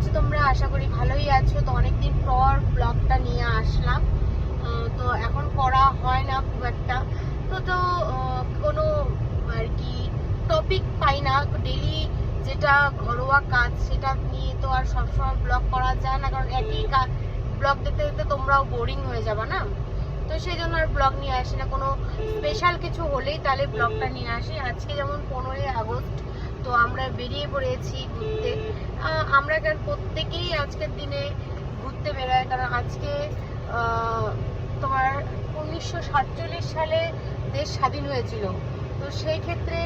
আছো তোমরা আশা করি ভালোই আছো। তো অনেকদিন পর ব্লগটা নিয়ে আসলাম। তো এখন করা হয় না খুব একটা। তো তো কোনো আর কি টপিক পাই না। ডেলি যেটা ঘরোয়া কাজ সেটা নিয়ে তো আর সবসময় ব্লগ করা যায় না। কারণ একই কাজ ব্লগ দেখতে দেখতে তোমরাও বোরিং হয়ে যাবে না? তো সেই জন্য আর ব্লগ নিয়ে আসি না। কোনো স্পেশাল কিছু হলেই তাহলে ব্লগটা নিয়ে আসি। আজকে যেমন পনেরোই আগস্ট তো আমরা বেরিয়ে পড়েছি ঘুরতে। আমরা কারণ প্রত্যেকেই আজকের দিনে ঘুরতে বেরোয়? কারণ আজকে তোমার উনিশশো সাতচল্লিশ সালে দেশ স্বাধীন হয়েছিল। তো সেই ক্ষেত্রে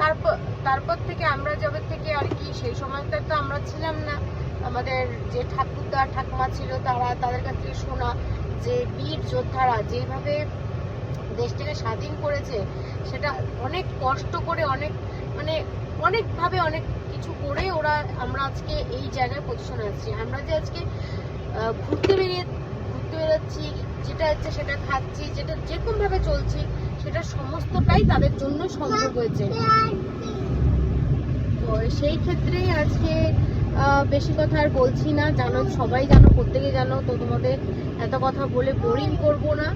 তারপর তারপর থেকে আমরা যবে থেকে আর কি, সেই সময়টা তো আমরা ছিলাম না। আমাদের যে ঠাকুরদা, ঠাকুমা ছিল, তারা তাদের কাছ থেকে শোনা যে বীর যোদ্ধারা যেভাবে দেশটাকে স্বাধীন করেছে, সেটা অনেক কষ্ট করে, অনেক মানে অনেকভাবে অনেক কিছু করে ওরা, আমরা আজকে এই জায়গায় পজিশনে আছি। আমরা যে আজকে ঘুরতে বেরিয়ে ঘুরতে বেরোচ্ছি, যেটা হচ্ছে সেটা খাচ্ছি, যেটা যেরকমভাবে চলছি, সেটা সমস্তটাই তাদের জন্য সম্ভব হয়েছে। তো সেই ক্ষেত্রেই আজকে বেশি কথা আর বলছি না। জানো, সবাই জানো, প্রত্যেকে জানো, তো তোমাদের এত কথা বলে বোরিং করব না।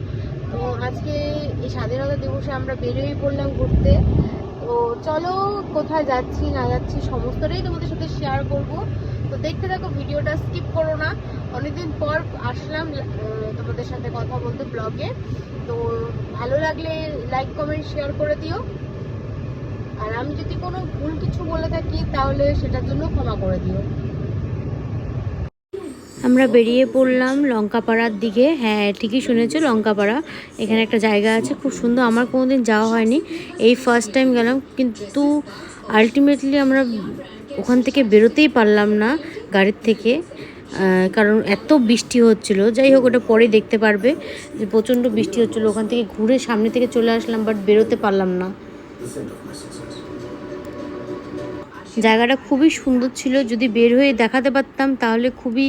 তো আজকে এই স্বাধীনতা দিবসে আমরা বেরিয়ে পড়লাম ঘুরতে। চলো, কোথায় যাচ্ছি, না যাচ্ছি, সমস্তটাই তোমাদের সাথে শেয়ার করব। তো দেখতে থাকো, ভিডিওটা স্কিপ করো না। অনেকদিন পর আসলাম তোমাদের সাথে কথা বলতে ব্লগে তো ভালো লাগলে লাইক কমেন্ট শেয়ার করে দিও। আর আমি যদি কোনো ভুল কিছু বলে থাকি, তাহলে সেটার জন্য ক্ষমা করে দিও। আমরা বেরিয়ে পড়লাম লঙ্কাপাড়ার দিকে। হ্যাঁ ঠিকই শুনেছো, লঙ্কাপাড়া। এখানে একটা জায়গা আছে, খুব সুন্দর। আমার কোনোদিন যাওয়া হয়নি। এই ফার্স্ট টাইম গেলাম, কিন্তু আলটিমেটলি আমরা ওখান থেকে বেরোতেই পারলাম না গাড়ির থেকে। কারণ এত বৃষ্টি হচ্ছিল। যাই হোক, ওটা পরে দেখতে পারবে যে প্রচণ্ড বৃষ্টি হচ্ছিল। ওখান থেকে ঘুরে সামনে থেকে চলে আসলাম বাট বেরোতে পারলাম না। জায়গাটা খুবই সুন্দর ছিল। যদি বের হয়ে দেখাতে পারতাম, তাহলে খুবই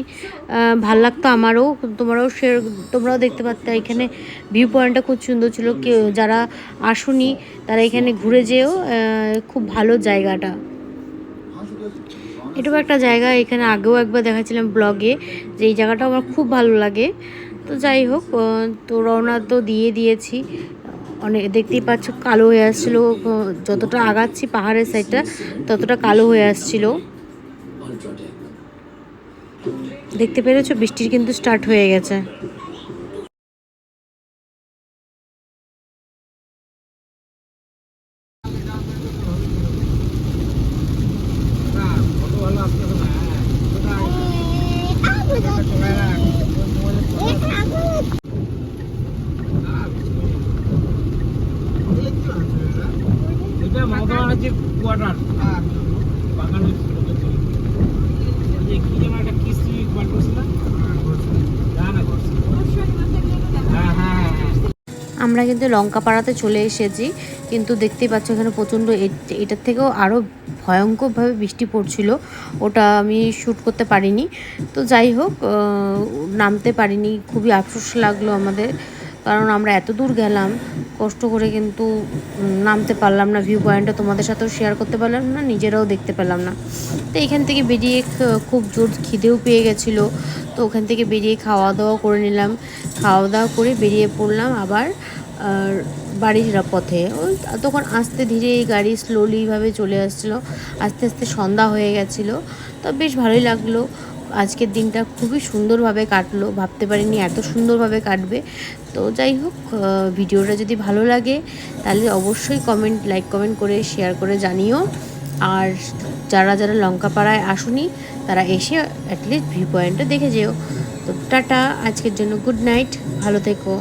ভালো লাগতো আমারও। তোমরাও সে, তোমরাও দেখতে পারতে, এখানে ভিউ পয়েন্টটা খুব সুন্দর ছিল। কেউ, যারা আসুনি, তারা এখানে ঘুরে যেও খুব ভালো জায়গাটা। এটাও একটা জায়গা, এখানে আগেও একবার দেখাছিলাম ব্লগে যে এই জায়গাটা আমার খুব ভালো লাগে। তো যাই হোক তো রওনা তো দিয়ে দিয়েছি। অনেক দেখতেই পাচ্ছ, কালো হয়ে আসছিল যতটা আগাচ্ছি পাহাড়ের সাইডটা ততটা কালো হয়ে আসছিল। দেখতে পেরেছ, বৃষ্টির কিন্তু স্টার্ট হয়ে গেছে। হ্যাঁ হ্যাঁ হ্যাঁ আমরা কিন্তু লঙ্কা পাড়াতে চলে এসেছি, কিন্তু দেখতেই পাচ্ছ এখানে প্রচণ্ড এটার থেকেও আরও ভয়ঙ্করভাবে বৃষ্টি পড়ছিল। ওটা আমি শ্যুট করতে পারিনি। তো যাই হোক নামতে পারিনি। খুবই আফসোস লাগল আমাদের। কারণ আমরা এত দূর গেলাম, কষ্ট করে কিন্তু নামতে পারলাম না ভিউ পয়েন্টটা তোমাদের সাথেও শেয়ার করতে পারলাম না, নিজেরাও দেখতে পেলাম না। তো এখান থেকে বেরিয়ে খুব জোর খিদেও পেয়ে গেছিল। তো ওখান থেকে বেরিয়ে খাওয়া দাওয়া করে নিলাম। খাওয়া দাওয়া করে বেরিয়ে পড়লাম আবার বাড়ির পথে। ওই তখন আস্তে ধীরে এই গাড়ি স্লোলিভাবে চলে আসছিল। আস্তে আস্তে সন্ধ্যা হয়ে গেছিল। তো বেশ ভালোই লাগল। আজকের দিনটা খুবই সুন্দরভাবে কাটলো, ভাবতে পারিনি এত সুন্দরভাবে কাটবে। তো যাই হোক ভিডিওটা যদি ভালো লাগে, তাহলে অবশ্যই কমেন্ট লাইক কমেন্ট করে শেয়ার করে জানিও। আর যারা যারা লঙ্কা পাড়ায় আসুনি, তারা এসে অ্যাটলিস্ট ভিউ পয়েন্টটা দেখে যেও। তো টাটা, আজকের জন্য গুড নাইট ভালো থেকো।